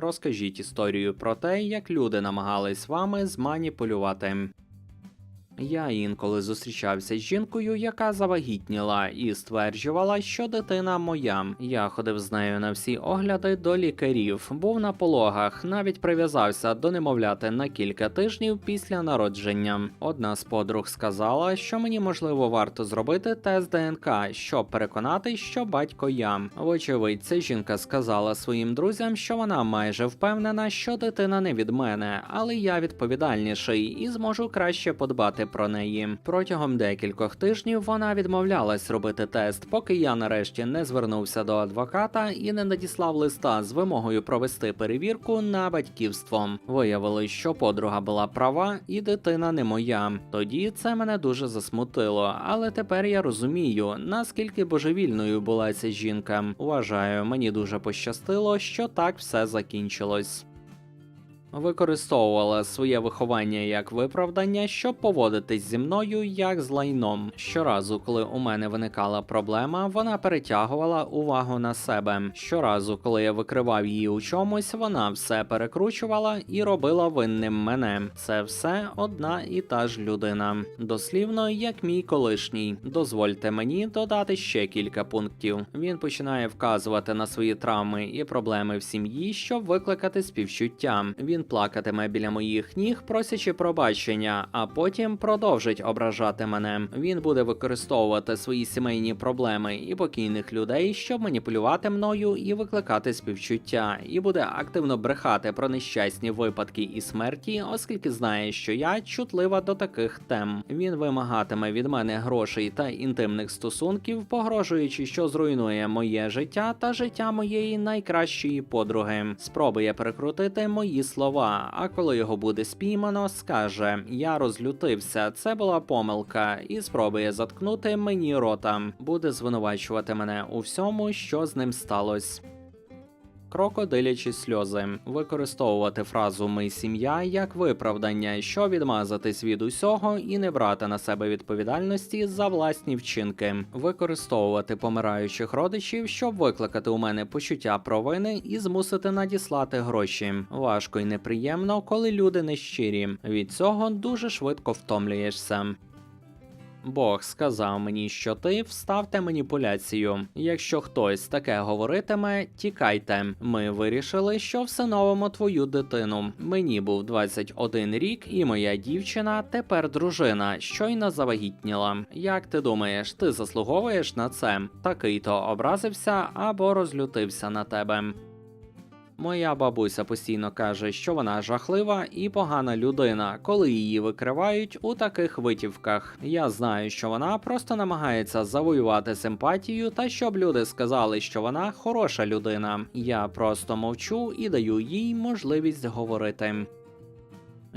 Розкажіть історію про те, як люди намагались вами зманіпулювати. Я інколи зустрічався з жінкою, яка завагітніла, і стверджувала, що дитина моя. Я ходив з нею на всі огляди до лікарів, був на пологах, навіть прив'язався до немовляти на кілька тижнів після народження. Одна з подруг сказала, що мені можливо варто зробити тест ДНК, щоб переконати, що батько я. Вочевидь, ця жінка сказала своїм друзям, що вона майже впевнена, що дитина не від мене, але я відповідальніший і зможу краще подбати про неї. Протягом декількох тижнів вона відмовлялась робити тест, поки я нарешті не звернувся до адвоката і не надіслав листа з вимогою провести перевірку на батьківство. Виявилось, що подруга була права, і дитина не моя. Тоді це мене дуже засмутило, але тепер я розумію, наскільки божевільною була ця жінка. Вважаю, мені дуже пощастило, що так все закінчилось. Використовувала своє виховання як виправдання, щоб поводитись зі мною як з лайном. Щоразу, коли у мене виникала проблема, вона перетягувала увагу на себе. Щоразу, коли я викривав її у чомусь, вона все перекручувала і робила винним мене. Це все одна і та ж людина. Дослівно, як мій колишній. Дозвольте мені додати ще кілька пунктів. Він починає вказувати на свої травми і проблеми в сім'ї, щоб викликати співчуття. Він плакатиме біля моїх ніг, просячи пробачення, а потім продовжить ображати мене. Він буде використовувати свої сімейні проблеми і покійних людей, щоб маніпулювати мною і викликати співчуття, і буде активно брехати про нещасні випадки і смерті, оскільки знає, що я чутлива до таких тем. Він вимагатиме від мене грошей та інтимних стосунків, погрожуючи, що зруйнує моє життя та життя моєї найкращої подруги. Спробує перекрутити мої слова. А коли його буде спіймано, скаже: Я розлютився, це була помилка, і спробує заткнути мені рота. Буде звинувачувати мене у всьому, що з ним сталося. Крокодилячі сльози використовувати фразу ми сім'я як виправдання, що відмазатись від усього і не брати на себе відповідальності за власні вчинки, використовувати помираючих родичів, щоб викликати у мене почуття провини і змусити надіслати гроші. Важко і неприємно, коли люди нещирі. Від цього дуже швидко втомлюєшся. Бог сказав мені, що ти вставте маніпуляцію. Якщо хтось таке говоритиме, тікайте. Ми вирішили, що всиновимо твою дитину. Мені був 21 рік, і моя дівчина тепер дружина, щойно завагітніла. Як ти думаєш, ти заслуговуєш на це? Такий то образився або розлютився на тебе. Моя бабуся постійно каже, що вона жахлива і погана людина, коли її викривають у таких витівках. Я знаю, що вона просто намагається завоювати симпатію та щоб люди сказали, що вона хороша людина. Я просто мовчу і даю їй можливість говорити.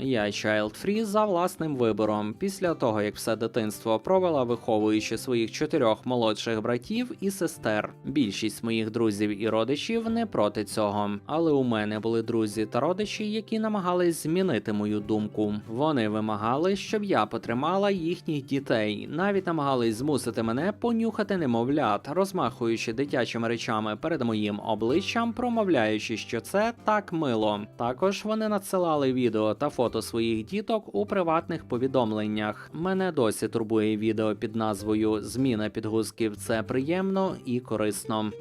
Я child free за власним вибором. Після того, як все дитинство провела виховуючи своїх чотирьох молодших братів і сестер. Більшість моїх друзів і родичів не проти цього. Але у мене були друзі та родичі, які намагались змінити мою думку. Вони вимагали, щоб я потримала їхніх дітей, навіть намагались змусити мене понюхати немовлят, розмахуючи дитячими речами перед моїм обличчям, промовляючи, що це так мило. Також вони надсилали відео та фото своїх діток у приватних повідомленнях. Мене досі турбує відео під назвою Зміна підгузків це приємно і корисно.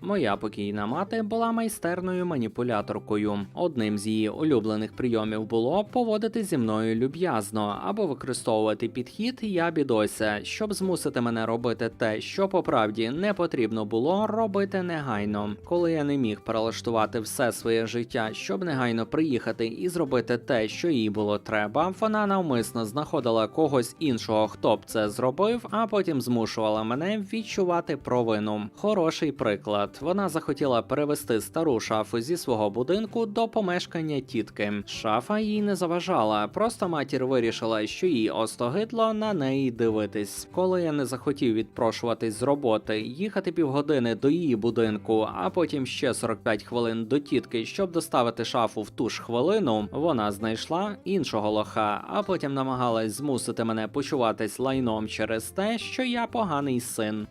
Моя покійна мати була майстерною маніпуляторкою. Одним з її улюблених прийомів було поводити зі мною люб'язно або використовувати підхід я бідося, щоб змусити мене робити те, що по правді не потрібно було робити негайно. Коли я не міг перелаштувати все своє життя, щоб негайно приїхати і зробити те, що їй було треба, вона навмисно знаходила когось іншого, хто б це зробив, а потім змушувала мене відчувати провину. Хороший приклад. Вона захотіла перевести стару шафу зі свого будинку до помешкання тітки. Шафа їй не заважала, просто матір вирішила, що їй остогидло на неї дивитись. Коли я не захотів відпрошуватись з роботи, їхати півгодини до її будинку, а потім ще 45 хвилин до тітки, щоб доставити шафу в ту ж хвилину, вона знайшла іншого лоха, а потім намагалась змусити мене почуватись лайном через те, що я поганий син.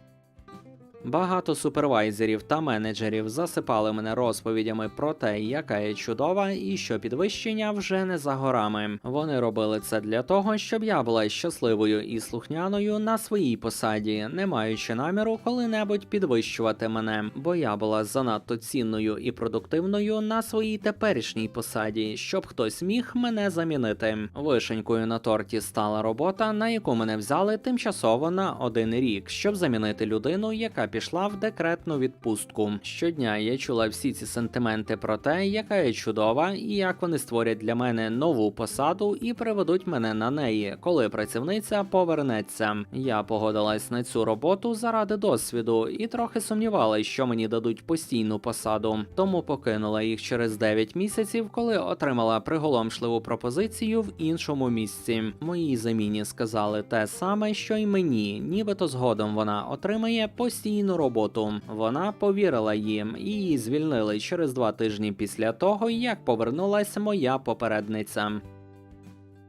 Багато супервайзерів та менеджерів засипали мене розповідями про те, яка я чудова, і що підвищення вже не за горами. Вони робили це для того, щоб я була щасливою і слухняною на своїй посаді, не маючи наміру коли-небудь підвищувати мене, бо я була занадто цінною і продуктивною на своїй теперішній посаді, щоб хтось міг мене замінити. Вишенькою на торті стала робота, на яку мене взяли тимчасово на один рік, щоб замінити людину, яка пішла в декретну відпустку. Щодня я чула всі ці сентименти про те, яка я чудова, і як вони створять для мене нову посаду і приведуть мене на неї, коли працівниця повернеться. Я погодилась на цю роботу заради досвіду і трохи сумнівалась, що мені дадуть постійну посаду. Тому покинула їх через 9 місяців, коли отримала приголомшливу пропозицію в іншому місці. Моїй заміні сказали те саме, що й мені, нібито згодом вона отримає постійну роботу. Вона повірила їм і її звільнили через два тижні після того, як повернулася моя попередниця.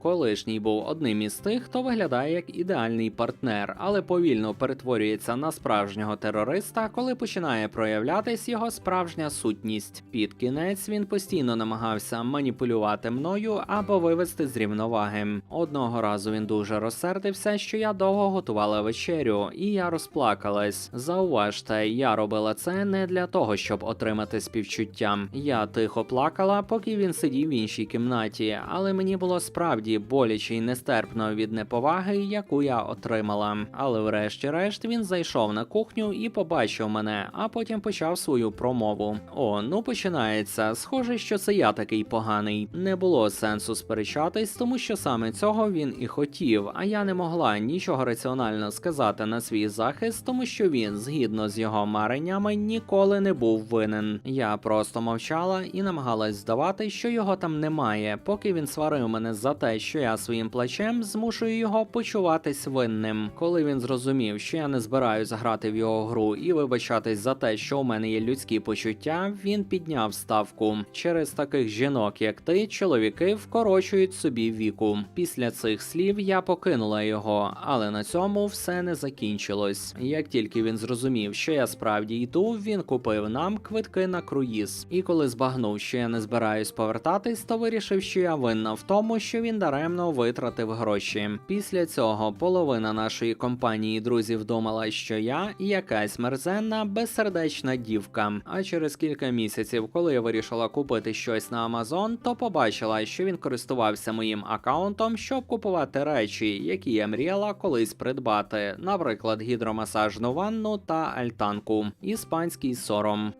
Колишній був одним із тих, хто виглядає як ідеальний партнер, але повільно перетворюється на справжнього терориста, коли починає проявлятись його справжня сутність. Під кінець він постійно намагався маніпулювати мною або вивести з рівноваги. Одного разу він дуже розсердився, що я довго готувала вечерю, і я розплакалась. Зауважте, я робила це не для того, щоб отримати співчуття. Я тихо плакала, поки він сидів в іншій кімнаті, але мені було справді боляче і нестерпно від неповаги, яку я отримала. Але врешті-решт він зайшов на кухню і побачив мене, а потім почав свою промову. О, ну починається. Схоже, що це я такий поганий. Не було сенсу сперечатись, тому що саме цього він і хотів. А я не могла нічого раціонально сказати на свій захист, тому що він, згідно з його мареннями, ніколи не був винен. Я просто мовчала і намагалась здавати, що його там немає, поки він сварив мене за те, що я своїм плачем змушую його почуватись винним. Коли він зрозумів, що я не збираюсь грати в його гру і вибачатись за те, що у мене є людські почуття, він підняв ставку. Через таких жінок, як ти, чоловіки вкорочують собі віку. Після цих слів я покинула його, але на цьому все не закінчилось. Як тільки він зрозумів, що я справді йду, він купив нам квитки на круїз. І коли збагнув, що я не збираюсь повертатись, то вирішив, що я винна в тому, що він даремно витратив гроші. Після цього половина нашої компанії друзів думала, що я якась мерзенна, безсердечна дівка. А через кілька місяців, коли я вирішила купити щось на Amazon, то побачила, що він користувався моїм аккаунтом, щоб купувати речі, які я мріяла колись придбати, наприклад, гідромасажну ванну та альтанку, іспанський сором.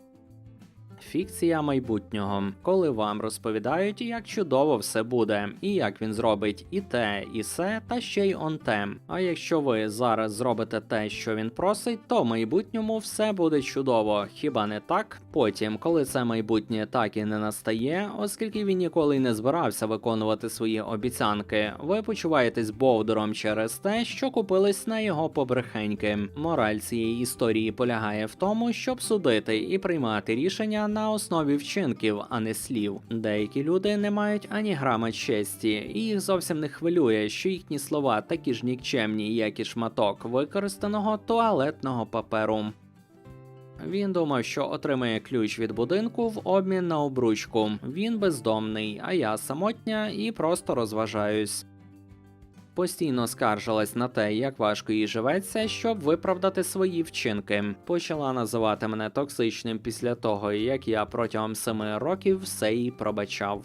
Фікція майбутнього, коли вам розповідають, як чудово все буде, і як він зробить і те, і се, та ще й он те. А якщо ви зараз зробите те, що він просить, то в майбутньому все буде чудово, хіба не так? Потім, коли це майбутнє так і не настає, оскільки він ніколи не збирався виконувати свої обіцянки, ви почуваєтесь бовдуром через те, що купились на його побрехеньки. Мораль цієї історії полягає в тому, щоб судити і приймати рішення на основі вчинків, а не слів. Деякі люди не мають ані грама честі, і їх зовсім не хвилює, що їхні слова такі ж нікчемні, як і шматок використаного туалетного паперу. Він думав, що отримає ключ від будинку в обмін на обручку. Він бездомний, а я самотня і просто розважаюсь. Постійно скаржилась на те, як важко їй живеться, щоб виправдати свої вчинки. Почала називати мене токсичним після того, як я протягом семи років все їй пробачав.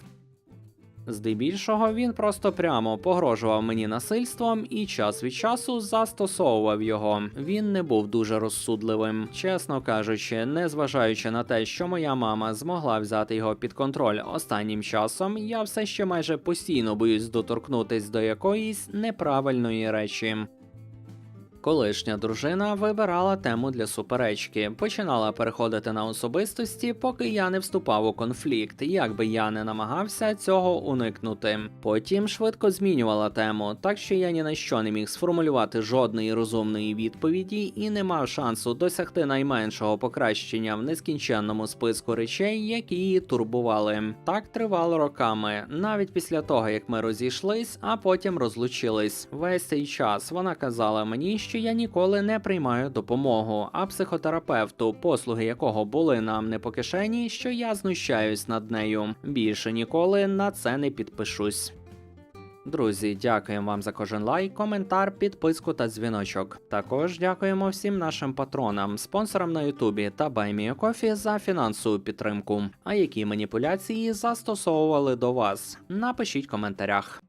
Здебільшого він просто прямо погрожував мені насильством і час від часу застосовував його. Він не був дуже розсудливим. Чесно кажучи, незважаючи на те, що моя мама змогла взяти його під контроль останнім часом, я все ще майже постійно боюсь доторкнутись до якоїсь неправильної речі. Колишня дружина вибирала тему для суперечки, починала переходити на особистості, поки я не вступав у конфлікт, як би я не намагався цього уникнути. Потім швидко змінювала тему, так що я ні на що не міг сформулювати жодної розумної відповіді і не мав шансу досягти найменшого покращення в нескінченному списку речей, які її турбували. Так тривало роками, навіть після того як ми розійшлись, а потім розлучились. Весь цей час вона казала мені, що я ніколи не приймаю допомогу, а психотерапевту, послуги якого були нам не по кишені, що я знущаюсь над нею. Більше ніколи на це не підпишусь. Друзі, дякуємо вам за кожен лайк, коментар, підписку та дзвіночок. Також дякуємо всім нашим патронам, спонсорам на Ютубі та BuyMeACoffee за фінансову підтримку. А які маніпуляції застосовували до вас? Напишіть в коментарях.